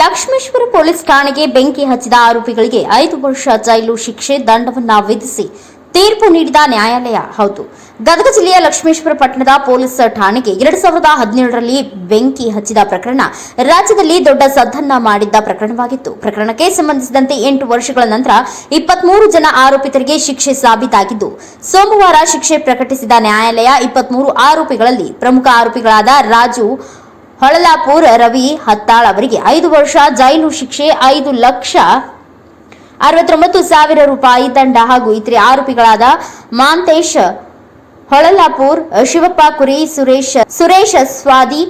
Lakshmeshwar police ಠಾಣೆಗೆ ಬೆಂಕಿ ಹಚ್ಚಿದ ಆರೋಪಿಗಳಿಗೆ ಐದು ವರ್ಷ ಜೈಲು ಶಿಕ್ಷೆ ದಂಡವನ್ನ ವಿಧಿಸಿ ತೀರ್ಪು ನೀಡಿದ ನ್ಯಾಯಾಲಯ. ಹೌದು, ಗದಗ ಜಿಲ್ಲೆಯ ಲಕ್ಷ್ಮೇಶ್ವರ ಪಟ್ಟಣದ ಪೊಲೀಸ್ ಠಾಣೆಗೆ ಎರಡ್ ಸಾವಿರದ ಹದಿನೇಳರಲ್ಲಿ ಬೆಂಕಿ ಹಚ್ಚಿದ ಪ್ರಕರಣ ರಾಜ್ಯದಲ್ಲಿ ದೊಡ್ಡ ಸದ್ದನ್ನ ಮಾಡಿದ್ದ ಪ್ರಕರಣವಾಗಿತ್ತು. ಪ್ರಕರಣಕ್ಕೆ ಸಂಬಂಧಿಸಿದಂತೆ ಎಂಟು ವರ್ಷಗಳ ನಂತರ ಇಪ್ಪತ್ಮೂರು ಜನ ಆರೋಪಿತರಿಗೆ ಶಿಕ್ಷೆ ಸಾಬೀತಾಗಿದ್ದು, ಸೋಮವಾರ ಶಿಕ್ಷೆ ಪ್ರಕಟಿಸಿದ ನ್ಯಾಯಾಲಯ ಇಪ್ಪತ್ಮೂರು ಆರೋಪಿಗಳಲ್ಲಿ ಪ್ರಮುಖ ಆರೋಪಿಗಳಾದ ರಾಜು ಹೊಳಲಾಪುರ್ ರವಿ ಹತ್ತಾಳ್ ಅವರಿಗೆ ಐದು ವರ್ಷ ಜೈಲು ಶಿಕ್ಷೆ ಐದು ಲಕ್ಷ ಅರವತ್ತೊಂಬತ್ತು ಸಾವಿರ ರೂಪಾಯಿ ದಂಡ ಹಾಗೂ ಇತರೆ ಆರೋಪಿಗಳಾದ ಮಾಂತೇಶ್, ಹೊಳಲಾಪುರ್, ಶಿವಪ್ಪ ಕುರಿ, ಸುರೇಶ್, ಸುರೇಶ ಸ್ವಾದಿ,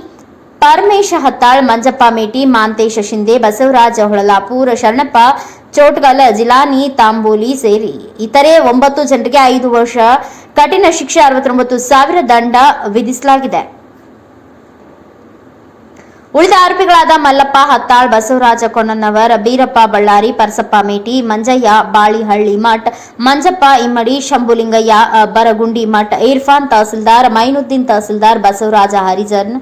ಪರಮೇಶ ಹತ್ತಾಳ್, ಮಂಜಪ್ಪ ಮೇಟಿ, ಮಾಂತೇಶ ಶಿಂದೆ ಬಸವರಾಜ ಹೊಳಲಾಪುರ, ಶರಣಪ್ಪ ಚೋಟ್ಗಲ್, ಜಿಲಾನಿ ತಾಂಬೋಲಿ ಸೇರಿ ಇತರೆ ಒಂಬತ್ತು ಜನರಿಗೆ ಐದು ವರ್ಷ ಕಠಿಣ ಶಿಕ್ಷೆ ಅರವತ್ತೊಂಬತ್ತು ಸಾವಿರ ದಂಡ ವಿಧಿಸಲಾಗಿದೆ. ಉಳಿದ ಆರೋಪಿಗಳಾದ ಮಲ್ಲಪ್ಪ, ಹತ್ತಾಳ್, ಬಸವರಾಜ ಕೊಣ್ಣನವರ್, ಬೀರಪ್ಪ ಬಳ್ಳಾರಿ, ಪರಸಪ್ಪ ಮೇಟಿ, ಮಂಜಯ್ಯ ಬಾಳಿಹಳ್ಳಿ ಮಠ್, ಮಂಜಪ್ಪ ಇಮ್ಮಡಿ, ಶಂಭುಲಿಂಗಯ್ಯ, ಬರಗುಂಡಿ ಮಠ್, ಇರ್ಫಾನ್ ತಹಸೀಲ್ದಾರ್, ಮೈನುದ್ದೀನ್ ತಹಸೀಲ್ದಾರ್, ಬಸವರಾಜ ಹರಿಜನ್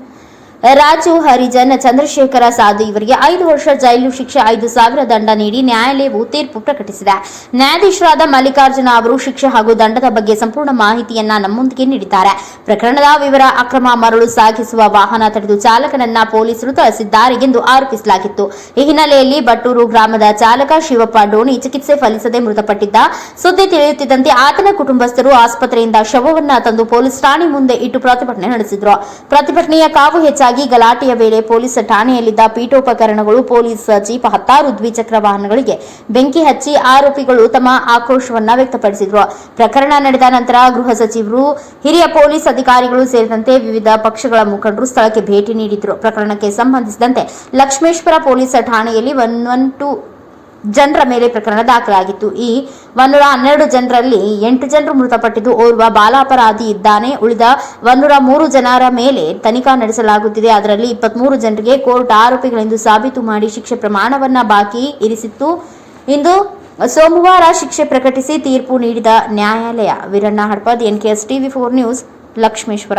ರಾಜು, ಹರಿಜನ್, ಚಂದ್ರಶೇಖರ ಸಾಧು ಇವರಿಗೆ ಐದು ವರ್ಷ ಜೈಲು ಶಿಕ್ಷೆ, ಐದು ಸಾವಿರ ದಂಡ ನೀಡಿ ನ್ಯಾಯಾಲಯವು ತೀರ್ಪು ಪ್ರಕಟಿಸಿದೆ. ನ್ಯಾಯಾಧೀಶರಾದ ಮಲ್ಲಿಕಾರ್ಜುನ ಅವರು ಶಿಕ್ಷೆ ಹಾಗೂ ದಂಡದ ಬಗ್ಗೆ ಸಂಪೂರ್ಣ ಮಾಹಿತಿಯನ್ನ ನಮ್ಮೊಂದಿಗೆ ನೀಡಿದ್ದಾರೆ. ಪ್ರಕರಣದ ವಿವರ, ಅಕ್ರಮ ಮರಳು ಸಾಗಿಸುವ ವಾಹನ ತಡೆದು ಚಾಲಕನನ್ನ ಪೊಲೀಸರು ತಳಿಸಿದ್ದಾರೆ ಎಂದು ಆರೋಪಿಸಲಾಗಿತ್ತು. ಈ ಹಿನ್ನೆಲೆಯಲ್ಲಿ ಬಟ್ಟೂರು ಗ್ರಾಮದ ಚಾಲಕ ಶಿವಪ್ಪ ಡೋಣಿ ಚಿಕಿತ್ಸೆ ಫಲಿಸದೆ ಮೃತಪಟ್ಟಿದ್ದ. ಸುದ್ದಿ ತಿಳಿಯುತ್ತಿದ್ದಂತೆ ಆತನ ಕುಟುಂಬಸ್ಥರು ಆಸ್ಪತ್ರೆಯಿಂದ ಶವವನ್ನ ತಂದು ಪೊಲೀಸ್ ಠಾಣೆ ಮುಂದೆ ಇಟ್ಟು ಪ್ರತಿಭಟನೆ ನಡೆಸಿದ್ರು. ಪ್ರತಿಭಟನೆಯ ಕಾವು ಹೆಚ್ಚಾಗಿ ಗಲಾಟೆಯ ವೇಳೆ ಪೊಲೀಸ್ ಠಾಣೆಯಲ್ಲಿದ್ದ ಪೀಠೋಪಕರಣಗಳು, ಪೊಲೀಸ್ ಜೀಪ್, ಹತ್ತಾರು ದ್ವಿಚಕ್ರ ವಾಹನಗಳಿಗೆ ಬೆಂಕಿ ಹಚ್ಚಿ ಆರೋಪಿಗಳು ತಮ್ಮ ಆಕ್ರೋಶವನ್ನ ವ್ಯಕ್ತಪಡಿಸಿದ್ರು. ಪ್ರಕರಣ ನಡೆದ ನಂತರ ಗೃಹ ಸಚಿವರು, ಹಿರಿಯ ಪೊಲೀಸ್ ಅಧಿಕಾರಿಗಳು ಸೇರಿದಂತೆ ವಿವಿಧ ಪಕ್ಷಗಳ ಮುಖಂಡರು ಸ್ಥಳಕ್ಕೆ ಭೇಟಿ ನೀಡಿದ್ರು. ಪ್ರಕರಣಕ್ಕೆ ಸಂಬಂಧಿಸಿದಂತೆ ಲಕ್ಷ್ಮೇಶ್ವರ ಪೊಲೀಸ್ ಠಾಣೆಯಲ್ಲಿ ಒನ್ ಒನ್ ಟು ಜನರ ಮೇಲೆ ಪ್ರಕರಣ ದಾಖಲಾಗಿತ್ತು. ಈ ಒಂದೂರ ಹನ್ನೆರಡು ಜನರಲ್ಲಿ ಎಂಟು ಜನರು ಮೃತಪಟ್ಟಿದ್ದು, ಓರ್ವ ಬಾಲಾಪರಾಧಿ ಇದ್ದಾನೆ. ಉಳಿದ ಒಂದೂರ ಮೂರು ಜನರ ಮೇಲೆ ತನಿಖಾ ನಡೆಸಲಾಗುತ್ತಿದೆ. ಅದರಲ್ಲಿ ಇಪ್ಪತ್ಮೂರು ಜನರಿಗೆ ಕೋರ್ಟ್ ಆರೋಪಿಗಳೆಂದು ಸಾಬೀತು ಮಾಡಿ ಶಿಕ್ಷೆ ಪ್ರಮಾಣವನ್ನ ಬಾಕಿ ಇರಿಸಿತ್ತು. ಇಂದು ಸೋಮವಾರ ಶಿಕ್ಷೆ ಪ್ರಕಟಿಸಿ ತೀರ್ಪು ನೀಡಿದ ನ್ಯಾಯಾಲಯ. Veeranna Hadpad NKS TV four news, Lakshmeshwar.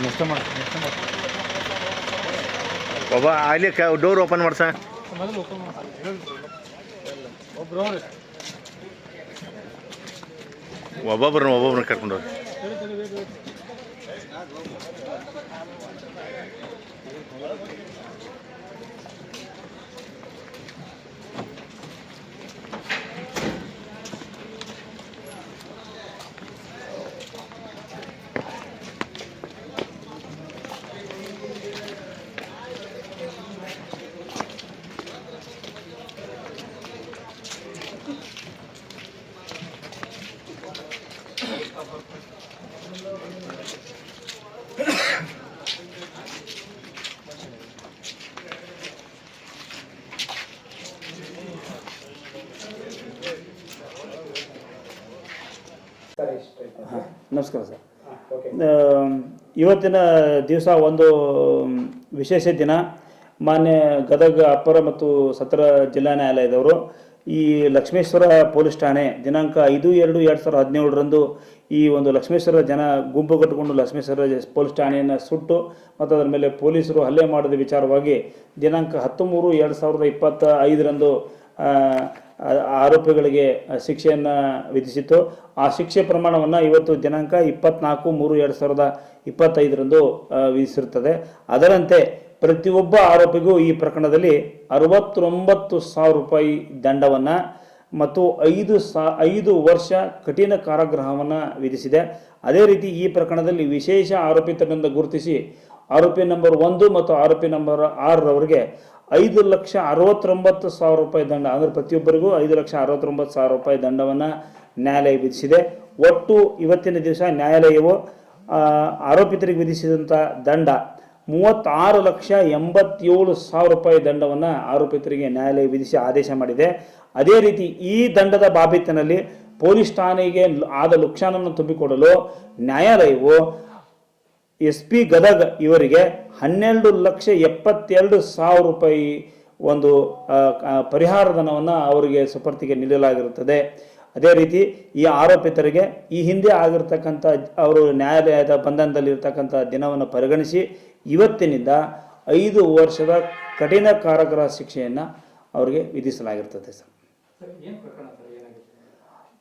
ನಷ್ಟ ಮಾಡಿ ನಷ್ಟ ಮಾಡಿ ಒಬ್ಬ ಅಲ್ಲಿ ಕ ಡೋರ್ ಓಪನ್ ಮಾಡ್ಸ. ಮೊದಲು ಓಪನ್ ಒಬ್ರು ಒಬ್ಬೊಬ್ರನ್ನ ಕರ್ಕೊಂಡು ಹೋಗಿ. ನಮಸ್ಕಾರ ಸರ್. ಇವತ್ತಿನ ದಿವಸ ಒಂದು ವಿಶೇಷ ದಿನ. ಮಾನ್ಯ ಗದಗ ಅಪ್ಪರ ಮತ್ತು ಸತ್ರ ಜಿಲ್ಲಾ ನ್ಯಾಯಾಲಯದವರು ಈ ಲಕ್ಷ್ಮೇಶ್ವರ ಪೊಲೀಸ್ ಠಾಣೆ ದಿನಾಂಕ ಐದು ಎರಡು ಎರಡು ಸಾವಿರದ ಹದಿನೇಳರಂದು ಈ ಒಂದು ಲಕ್ಷ್ಮೇಶ್ವರ ಜನ ಗುಂಪು ಕಟ್ಟಿಕೊಂಡು ಲಕ್ಷ್ಮೇಶ್ವರ ಪೊಲೀಸ್ ಠಾಣೆಯನ್ನು ಸುಟ್ಟು ಮತ್ತು ಅದರ ಮೇಲೆ ಪೊಲೀಸರು ಹಲ್ಲೆ ಮಾಡಿದ ವಿಚಾರವಾಗಿ ದಿನಾಂಕ ಹತ್ತು ಮೂರು ಎರಡು ಸಾವಿರದ ಇಪ್ಪತ್ತ ಐದರಂದು ಆರೋಪಿಗಳಿಗೆ ಶಿಕ್ಷೆಯನ್ನು ವಿಧಿಸಿತ್ತು. ಆ ಶಿಕ್ಷೆ ಪ್ರಮಾಣವನ್ನು ಇವತ್ತು ದಿನಾಂಕ ಇಪ್ಪತ್ನಾಲ್ಕು ಮೂರು ಎರಡು ಸಾವಿರದ ಇಪ್ಪತ್ತೈದರಂದು ವಿಧಿಸಿರುತ್ತದೆ. ಅದರಂತೆ ಪ್ರತಿಯೊಬ್ಬ ಆರೋಪಿಗೂ ಈ ಪ್ರಕರಣದಲ್ಲಿ ಅರವತ್ತೊಂಬತ್ತು ಸಾವಿರ ರೂಪಾಯಿ ದಂಡವನ್ನು ಮತ್ತು ಐದು ಸಾ ಐದು ವರ್ಷ ಕಠಿಣ ಕಾರಾಗೃಹವನ್ನು ವಿಧಿಸಿದೆ. ಅದೇ ರೀತಿ ಈ ಪ್ರಕರಣದಲ್ಲಿ ವಿಶೇಷ ಆರೋಪಿತರಿಂದ ಗುರುತಿಸಿ, ಆರೋಪಿ ನಂಬರ್ ಒಂದು ಮತ್ತು ಆರೋಪಿ ನಂಬರ್ ಆರರವರಿಗೆ ಐದು ಲಕ್ಷ ಅರವತ್ತೊಂಬತ್ತು ಸಾವಿರ ರೂಪಾಯಿ ದಂಡ. ಅಂದರೆ ಪ್ರತಿಯೊಬ್ಬರಿಗೂ ಐದು ಲಕ್ಷ ಅರವತ್ತೊಂಬತ್ತು ಸಾವಿರ ರೂಪಾಯಿ ದಂಡವನ್ನು ನ್ಯಾಯಾಲಯ ವಿಧಿಸಿದೆ. ಒಟ್ಟು ಇವತ್ತಿನ ದಿವಸ ನ್ಯಾಯಾಲಯವು ಆರೋಪಿತರಿಗೆ ವಿಧಿಸಿದಂಥ ದಂಡ ಮೂವತ್ತಾರು ಲಕ್ಷ ಎಂಬತ್ತೇಳು ಸಾವಿರ ರೂಪಾಯಿ ದಂಡವನ್ನು ಆರೋಪಿತರಿಗೆ ನ್ಯಾಯಾಲಯ ವಿಧಿಸಿ ಆದೇಶ ಮಾಡಿದೆ. ಅದೇ ರೀತಿ ಈ ದಂಡದ ಬಾಬಿತ್ತಿನಲ್ಲಿ ಪೊಲೀಸ್ ಠಾಣೆಗೆ ಆದ ಲುಕ್ಷಾನನ್ನು ತುಂಬಿಕೊಡಲು ನ್ಯಾಯಾಲಯವು ಎಸ್ ಪಿ ಗದಗ ಇವರಿಗೆ ಹನ್ನೆರಡು ಲಕ್ಷ ಎಪ್ಪತ್ತೆರಡು ಸಾವಿರ ರೂಪಾಯಿ ಒಂದು ಪರಿಹಾರ ಧನವನ್ನು ಅವರಿಗೆ ಸುಪರ್ತಿಗೆ ನೀಡಲಾಗಿರುತ್ತದೆ. ಅದೇ ರೀತಿ ಈ ಆರೋಪಿತರಿಗೆ ಈ ಹಿಂದೆ ಆಗಿರ್ತಕ್ಕಂಥ ಅವರು ನ್ಯಾಯಾಲಯದ ಬಂಧನದಲ್ಲಿರ್ತಕ್ಕಂಥ ದಿನವನ್ನು ಪರಿಗಣಿಸಿ ಇವತ್ತಿನಿಂದ ಐದು ವರ್ಷದ ಕಠಿಣ ಕಾರಕರ ಶಿಕ್ಷೆಯನ್ನು ಅವರಿಗೆ ವಿಧಿಸಲಾಗಿರ್ತದೆ ಸರ್.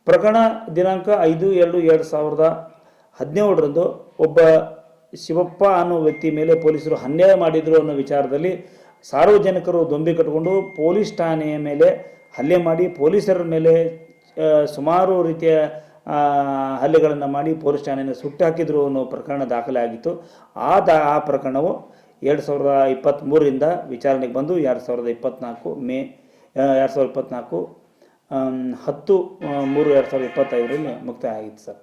ಪ್ರಕರಣ ದಿನಾಂಕ ಐದು ಎರಡು ಎರಡು ಸಾವಿರದ ಹದಿನೇಳರಂದು ಒಬ್ಬ ಶಿವಪ್ಪ ಅನ್ನೋ ವ್ಯಕ್ತಿ ಮೇಲೆ ಪೊಲೀಸರು ಅನ್ಯಾಯ ಮಾಡಿದರು ಅನ್ನೋ ವಿಚಾರದಲ್ಲಿ ಸಾರ್ವಜನಿಕರು ದೊಂಬಿ ಕಟ್ಟಿಕೊಂಡು ಪೊಲೀಸ್ ಠಾಣೆಯ ಮೇಲೆ ಹಲ್ಲೆ ಮಾಡಿ ಪೊಲೀಸರ ಮೇಲೆ ಸುಮಾರು ರೀತಿಯ ಹಲ್ಲೆಗಳನ್ನು ಮಾಡಿ ಪೊಲೀಸ್ ಠಾಣೆಯನ್ನು ಸುಟ್ಟು ಹಾಕಿದ್ರು ಅನ್ನೋ ಪ್ರಕರಣ ದಾಖಲೆ ಆಗಿತ್ತು ಆ ದ, ಆ ಪ್ರಕರಣವು ಎರಡು ಸಾವಿರದ ಇಪ್ಪತ್ತ್ಮೂರರಿಂದ ವಿಚಾರಣೆಗೆ ಬಂದು ಎರಡು ಸಾವಿರದ ಇಪ್ಪತ್ತ್ನಾಲ್ಕು ಮೇ ಎರಡು ಸಾವಿರದ ಇಪ್ಪತ್ತ್ನಾಲ್ಕು ಹತ್ತು ಮೂರು, ಎರಡು ಸಾವಿರದ ಇಪ್ಪತ್ತೈದರಲ್ಲಿ ಮುಕ್ತಾಯ ಆಗಿತ್ತು ಸರ್.